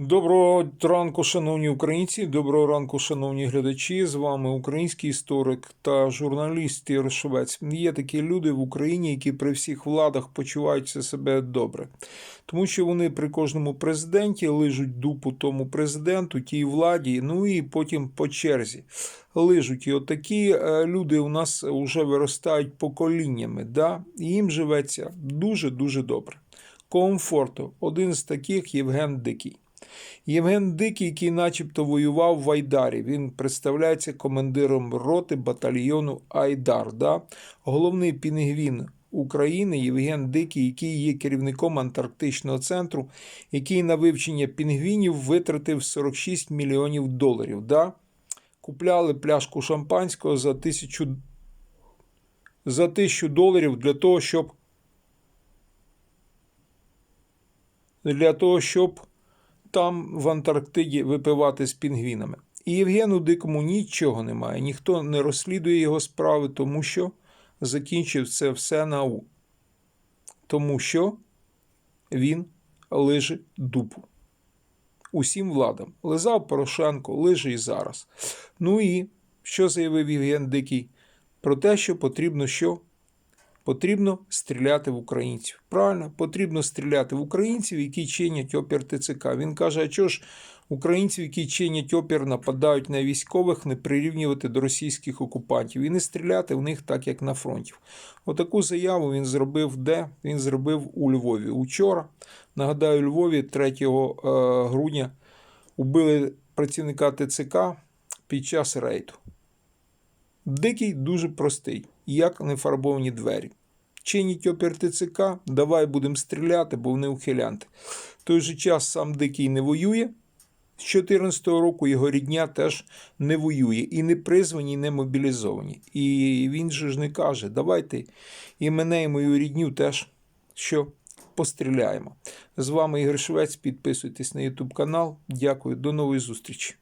Доброго ранку, шановні українці, доброго ранку, шановні глядачі. З вами український історик та журналіст Ігор Швець. Є такі люди в Україні, які при всіх владах почуваються себе добре, тому що вони при кожному президенті лижуть дупу тому президенту, тій владі, ну і потім по черзі лижуть. І отакі е, люди у нас вже виростають поколіннями. Да? Їм живеться дуже дуже добре. Комфорту. Один з таких Євген Дикий. Євген Дикий, який начебто воював в Айдарі. Він представляється командиром роти батальйону Айдар. Да? Головний пінгвін України Євген Дикий, який є керівником Антарктичного центру, який на вивчення пінгвінів витратив 46 мільйонів доларів. Да? Купляли пляшку шампанського за тисячу, за тисячу доларів для того, щоб для того, щоб там в Антарктиді випивати з пінгвінами. І Євгену Дикому нічого немає, ніхто не розслідує його справи, тому що закінчив це все на У. Тому що він лиже дупу. Усім владам. Лизав Порошенко, лиже і зараз. Ну і що заявив Євген Дикий? Про те, що потрібно що? Потрібно стріляти в українців. Правильно, потрібно стріляти в українців, які чинять опір ТЦК. Він каже: а чого ж українців, які чинять опір, нападають на військових, не прирівнювати до російських окупантів і не стріляти в них так, як на фронті. Отаку заяву він зробив де? Він зробив у Львові. Учора, нагадаю, у Львові 3 грудня убили працівника ТЦК під час рейду. Дикий дуже простий, як нефарбовані двері. Чиніть опір ТЦК, давай будемо стріляти, бо вони ухилянти. В той же час сам Дикий не воює. З 2014 року його рідня теж не воює і не призвані, і не мобілізовані. І він же ж не каже, давайте і мене, і мою рідню теж що постріляємо. З вами Ігор Швець. Підписуйтесь на YouTube канал. Дякую, до нової зустрічі.